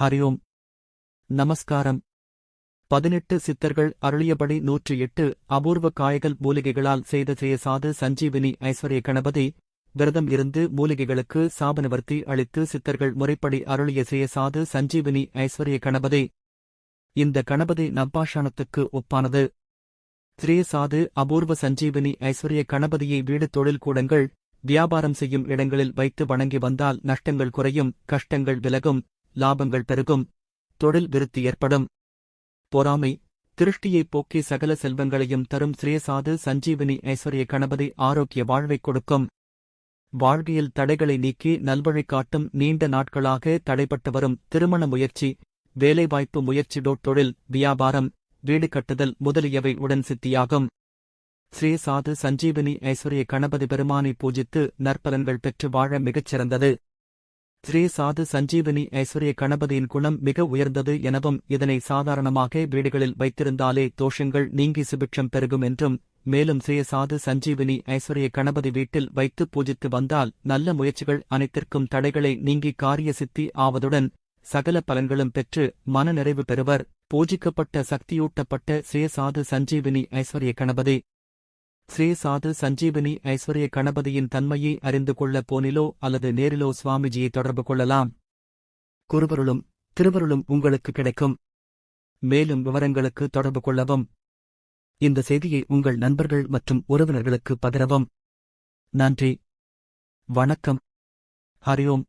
ஹரியோம் நமஸ்காரம். பதினெட்டு சித்தர்கள் அருளியபடி நூற்றி எட்டு அபூர்வ காயகல் மூலிகைகளால் செய்த செயசாது சஞ்சீவினி ஐஸ்வர்ய கணபதி விரதம் இருந்து மூலிகைகளுக்கு சாபனவர்த்தி அளித்து சித்தர்கள் முறைப்படி அருளிய செயசாது சஞ்சீவினி ஐஸ்வர்ய கணபதி. இந்த கணபதி நப்பாஷானத்துக்கு ஒப்பானது. ஸ்ரீயசாது அபூர்வ சஞ்சீவினி ஐஸ்வர்ய கணபதியை வீடு தொழில் கூடங்கள் வியாபாரம் செய்யும் இடங்களில் வைத்து வணங்கி வந்தால் நஷ்டங்கள் குறையும் கஷ்டங்கள் விலகும். லாபங்கள் பெருகும் தொழில் விருத்தி ஏற்படும். பொறாமை திருஷ்டியைப் போக்கி சகல செல்வங்களையும் தரும் ஸ்ரீசாது சஞ்சீவினி ஐஸ்வர்ய கணபதி ஆரோக்கிய வாழ்வைக் கொடுக்கும். வாழ்க்கையில் தடைகளை நீக்கி நல்வழி காட்டும் நீண்ட நாட்களாக தடைப்பட்டு வரும் திருமண முயற்சி வேலைவாய்ப்பு முயற்சி தொழில் வியாபாரம் வீடு கட்டுதல் முதலியவை உடன் சித்தியாகும். ஸ்ரீ சாது சஞ்சீவினி ஐஸ்வர்ய கணபதி பெருமானை பூஜித்து நற்பலன்கள் பெற்று வாழ மிகச் சிறந்தது ஸ்ரீ சாது சஞ்சீவினி ஐஸ்வர்ய கணபதியின் குணம் மிக உயர்ந்தது எனவும் இதனை சாதாரணமாக வீடுகளில் வைத்திருந்தாலே தோஷங்கள் நீங்கி சுபிட்சம் பெருகும் என்றும் மேலும் ஸ்ரீ சாது சஞ்சீவினி ஐஸ்வர்ய கணபதி வீட்டில் வைத்து பூஜித்து வந்தால் நல்ல முயற்சிகள் அனைத்திற்கும் தடைகளை நீங்கி காரிய சித்தி ஆவதுடன் சகல பலன்களும் பெற்று மனநிறைவு பெறுவர். பூஜிக்கப்பட்ட சக்தியூட்டப்பட்ட ஸ்ரீ சாது சஞ்சீவினி ஐஸ்வர்ய கணபதி ஸ்ரீ சாது சஞ்சீவினி ஐஸ்வர்ய கணபதியின் தன்மையை அறிந்து கொள்ள போனிலோ அல்லது நேரிலோ சுவாமிஜியை தொடர்பு கொள்ளலாம். குருவருளும் திருவருளும் உங்களுக்கு கிடைக்கும். மேலும் விவரங்களுக்கு தொடர்பு கொள்ளவும். இந்த செய்தியை உங்கள் நண்பர்கள் மற்றும் உறவினர்களுக்கு பகிரவும். நன்றி. வணக்கம். ஹரியோம்